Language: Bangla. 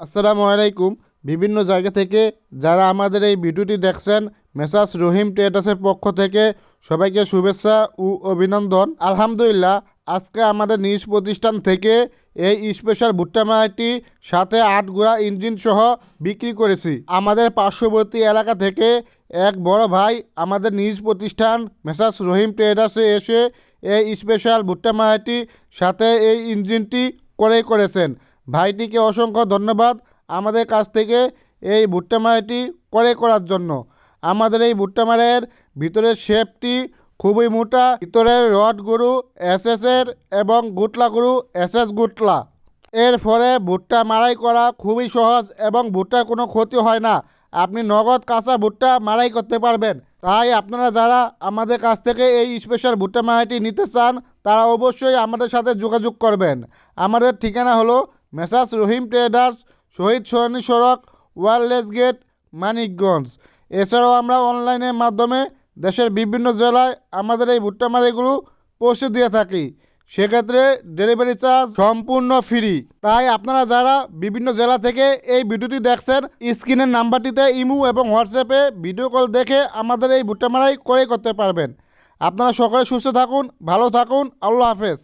আসসালামু আলাইকুম। বিভিন্ন জায়গা থেকে যারা আমাদের এই ভিডিওটি দেখছেন মেসাস রহিম ট্রেডার্সের পক্ষ থেকে সবাইকে শুভেচ্ছা ও অভিনন্দন। আলহামদুলিল্লাহ, আজকে আমাদের নিজ প্রতিষ্ঠান থেকে এই স্পেশাল ভুট্টা মারাইটি সাথে আট গুড়া ইঞ্জিন সহ বিক্রি করেছি। আমাদের পার্শ্ববর্তী এলাকা থেকে এক বড় ভাই আমাদের নিজ প্রতিষ্ঠান মেসাস রহিম ট্রেডার্সে এসে এই স্পেশাল ভুট্টা মারাইটি সাথে এই ইঞ্জিনটি ক্রয় করেছেন। ভাইটিকে অসংখ্য ধন্যবাদ আমাদের কাছ থেকে এই ভুট্টা মারাইটি ক্রয় করার জন্য। আমাদের এই ভুট্টা মারাইয়ের ভিতরের শেপটি খুবই মোটা। ভিতরের রড গরু এস এর এবং গুটলা গরু এস এস গুটলা। এর ফলে ভুট্টা মারাই করা খুবই সহজ এবং ভুট্টার কোনো ক্ষতি হয় না। আপনি নগদ কাঁচা ভুট্টা মারাই করতে পারবেন। তাই আপনারা যারা আমাদের কাছ থেকে এই স্পেশাল ভুট্টা মারাইটি নিতে চান, তারা অবশ্যই আমাদের সাথে যোগাযোগ করবেন। আমাদের ঠিকানা হলো মেসাস রহিম ট্রেডার্স, শহীদ সরণি সড়ক, ওয়ারলেস গেট, মানিকগঞ্জ। এছাড়াও আমরা অনলাইনের মাধ্যমে দেশের বিভিন্ন জেলায় আমাদের এই ভুট্টা মারাইগুলো পৌঁছে দিয়ে থাকি। সেক্ষেত্রে ডেলিভারি চার্জ সম্পূর্ণ ফ্রি। তাই আপনারা যারা বিভিন্ন জেলা থেকে এই ভিডিওটি দেখছেন, স্ক্রিনের নাম্বারটিতে ইমু এবং হোয়াটসঅ্যাপে ভিডিও কল দেখে আমাদের এই ভুট্টা মারাই ক্রয় করতে পারবেন। আপনারা সকলে সুস্থ থাকুন, ভালো থাকুন, আল্লাহ হাফেজ।